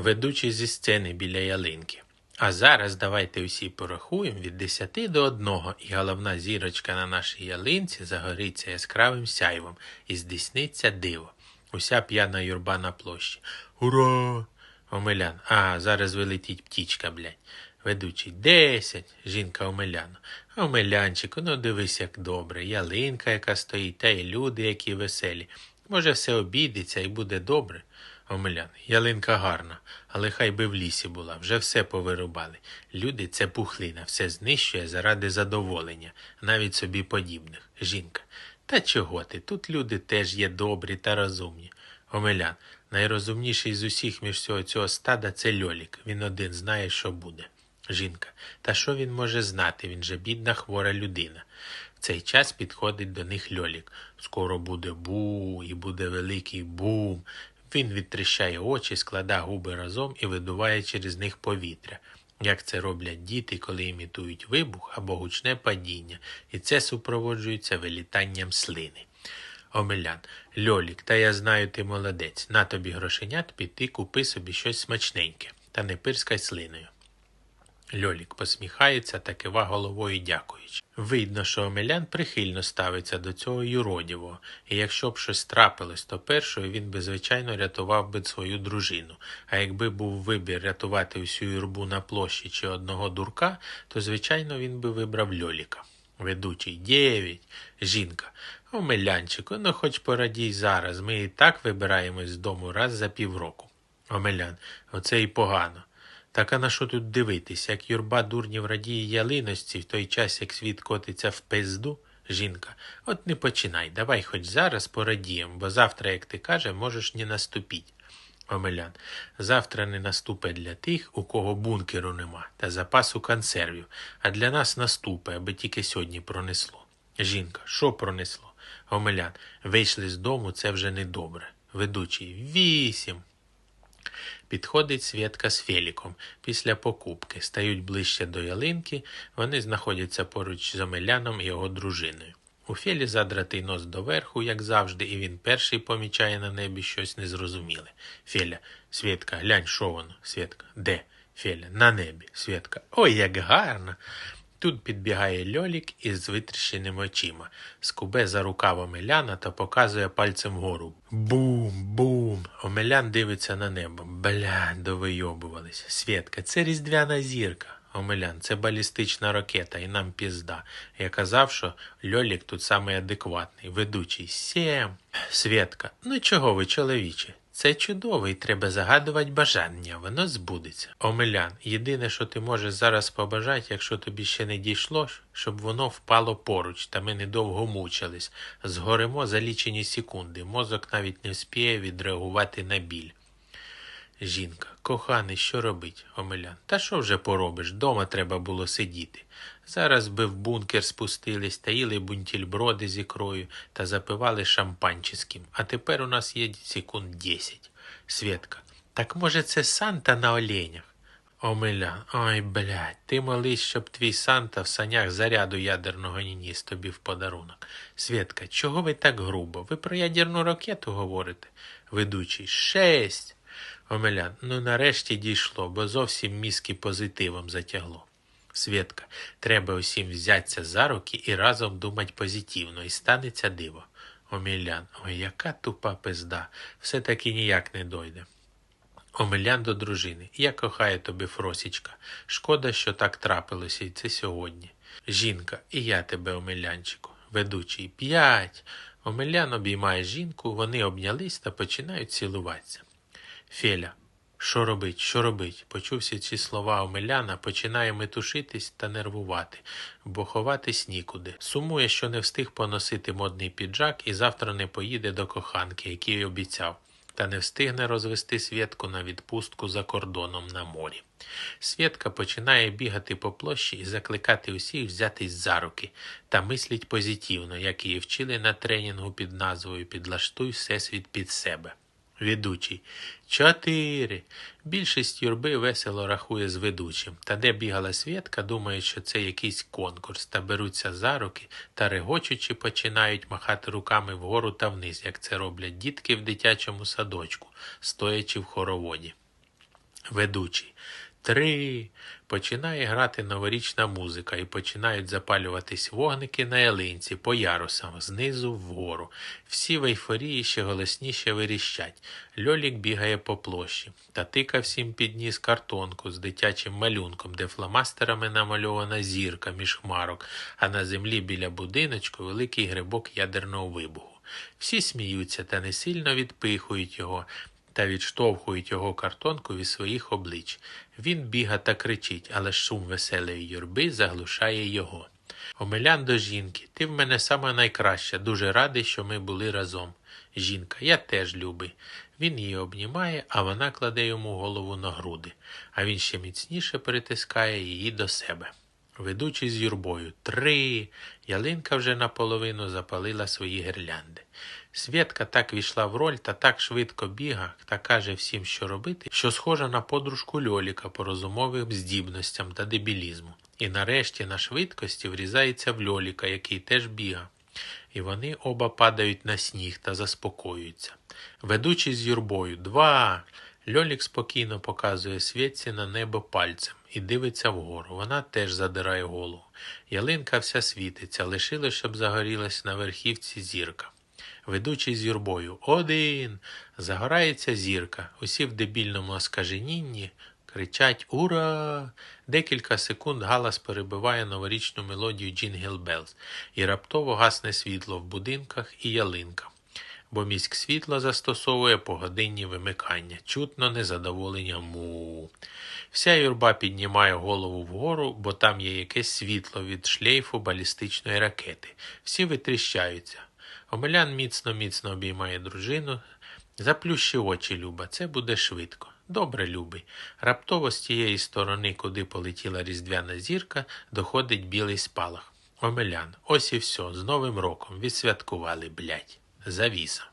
ведучий зі сцени біля ялинки. А зараз давайте усі порахуємо від 10 до 1, і головна зірочка на нашій ялинці загориться яскравим сяйвом і здійсниться диво. Уся п'яна юрба на площі. Ура! Омелян. А, зараз вилетить птічка, блядь. Ведучий десять. Жінка Омеляна. Омелянчику, ну дивись, як добре. Ялинка, яка стоїть, та й люди, які веселі. Може, все обійдеться і буде добре. Омелян, ялинка гарна, але хай би в лісі була, вже все повирубали. Люди це пухлина, все знищує заради задоволення, навіть собі подібних. Жінка. Та чого ти? Тут люди теж є добрі та розумні. Омелян, найрозумніший з усіх між всього цього стада це льолік. Він один знає, що буде. Жінка. Та що він може знати? Він же бідна хвора людина. В цей час підходить до них льолік. Скоро буде бу, і буде великий бум. Він відтріщає очі, складає губи разом і видуває через них повітря. Як це роблять діти, коли імітують вибух або гучне падіння, і це супроводжується вилітанням слини. Омелян, Льолік, та я знаю, ти молодець. На тобі грошенят піти, купи собі щось смачненьке, та не пирскай слиною. Льолік посміхається та кива головою дякуючи. Видно, що Омелян прихильно ставиться до цього юродівого, і якщо б щось трапилось, то першою він би, звичайно, рятував би свою дружину. А якби був вибір рятувати всю юрбу на площі чи одного дурка, то, звичайно, він би вибрав Льоліка. Ведучий дев'ять. Жінка. Омелянчику, ну хоч порадій зараз. Ми і так вибираємось з дому раз за півроку. Омелян, оце і погано. Так а на що тут дивитись, як юрба дурнів радіє ялиності в той час, як світ котиться в пизду? Жінка, от не починай, давай хоч зараз порадіємо, бо завтра, як ти каже, можеш не наступіть. Омелян, завтра не наступе для тих, у кого бункеру нема, та запасу консервів, а для нас наступе, аби тільки сьогодні пронесло. Жінка, що пронесло? Омелян, вийшли з дому, це вже недобре. Ведучий, вісім. Підходить Свєтка з Феліком після покупки, стають ближче до ялинки, вони знаходяться поруч з Омеляном і його дружиною. У Фелі задратий нос доверху, як завжди, і він перший помічає на небі щось незрозуміле. Феля, Свєтка, глянь, що воно? Свєтка, де? Феля, на небі. Свєтка, ой, як гарно. Тут підбігає льолік із витріщеними очима, скубе за рукав Омеляна та показує пальцем вгору. Бум, бум. Омелян дивиться на небо. Бля, довийобувались. Свєтка, це різдвяна зірка. Омелян, це балістична ракета, і нам пізда. Я казав, що Льолік тут самий адекватний, ведучий. Сєм. Свєтка, ну чого ви, чоловіче? Це чудово і треба загадувати бажання, воно збудеться. Омелян, єдине, що ти можеш зараз побажати, якщо тобі ще не дійшло, щоб воно впало поруч, та ми недовго мучились. Згоремо за лічені секунди, мозок навіть не вспіє відреагувати на біль. Жінка, коханий, що робить? Омелян. Та що вже поробиш? Дома треба було сидіти. Зараз би в бункер спустились та їли бунтільброди з ікрою та запивали шампанческим. А тепер у нас є секунд десять. Свєтка. Так може це Санта на оленях? Омелян, ой, блядь, ти молись, щоб твій Санта в санях заряду ядерного не ніс тобі в подарунок. Свєтка, чого ви так грубо? Ви про ядерну ракету говорите? Ведучий, шесть. Омелян, ну нарешті дійшло, бо зовсім мізки позитивом затягло. Свєтка, треба усім взятися за руки і разом думати позитивно, і станеться диво. Омелян, ой, яка тупа пизда, все таки ніяк не дойде. Омелян до дружини. Я кохаю тобі, Фросічка. Шкода, що так трапилося, і це сьогодні. Жінка, і я тебе, Омелянчику. Ведучий п'ять. Омелян обіймає жінку, вони обнялись та починають цілуватися. Феля, що робить, що робить? Почувся ці слова Омеляна, починає метушитись та нервувати, бо ховатись нікуди. Сумує, що не встиг поносити модний піджак і завтра не поїде до коханки, який обіцяв, та не встигне розвести Свєтку на відпустку за кордоном на морі. Свєтка починає бігати по площі і закликати усіх взятись за руки та мисліть позитивно, як її вчили на тренінгу під назвою Підлаштуй всесвіт під себе. Ведучий. Чотири. Більшість юрби весело рахує з ведучим. Та де бігала Свєтка, думають, що це якийсь конкурс, та беруться за руки та регочучи починають махати руками вгору та вниз, як це роблять дітки в дитячому садочку, стоячи в хороводі. Ведучий. Три. Починає грати новорічна музика і починають запалюватись вогники на ялинці по ярусам, знизу вгору. Всі в ейфорії ще голосніше виріщать. Льолік бігає по площі та тика всім під ніс картонку з дитячим малюнком, де фломастерами намальована зірка між хмарок, а на землі біля будиночку великий грибок ядерного вибуху. Всі сміються та не сильно відпихують його та відштовхують його картонку від своїх облич. Він біга та кричить, але шум веселої юрби заглушає його. Омелян до жінки, ти в мене сама найкраща, дуже радий, що ми були разом. Жінка, я теж любий. Він її обнімає, а вона кладе йому голову на груди, а він ще міцніше притискає її до себе. Ведучий з юрбою. Три. Ялинка вже наполовину запалила свої гірлянди. Свєтка так війшла в роль та так швидко біга та каже всім, що робити, що схожа на подружку Льоліка по розумовим здібностям та дебілізму. І нарешті на швидкості врізається в Льоліка, який теж біга. І вони оба падають на сніг та заспокоюються. Ведучий з юрбою. Два. Льолік спокійно показує світці на небо пальцем і дивиться вгору. Вона теж задирає голову. Ялинка вся світиться, лишилось, щоб загорілась на верхівці зірка. Ведучий з юрбою. Один. Загорається зірка. Усі в дебільному оскаженінні кричать Ура! Декілька секунд галас перебиває новорічну мелодію Джингл Белls, і раптово гасне світло в будинках і ялинка. Бо міськ світла застосовує погодинні вимикання, чутно незадоволення му. Вся юрба піднімає голову вгору, бо там є якесь світло від шлейфу балістичної ракети. Всі витріщаються. Омелян міцно-міцно обіймає дружину. Заплющи очі, Люба, це буде швидко. Добре, любий. Раптово з тієї сторони, куди полетіла різдвяна зірка, доходить білий спалах. Омелян, ось і все, з Новим роком. Відсвяткували, блядь. Завіса.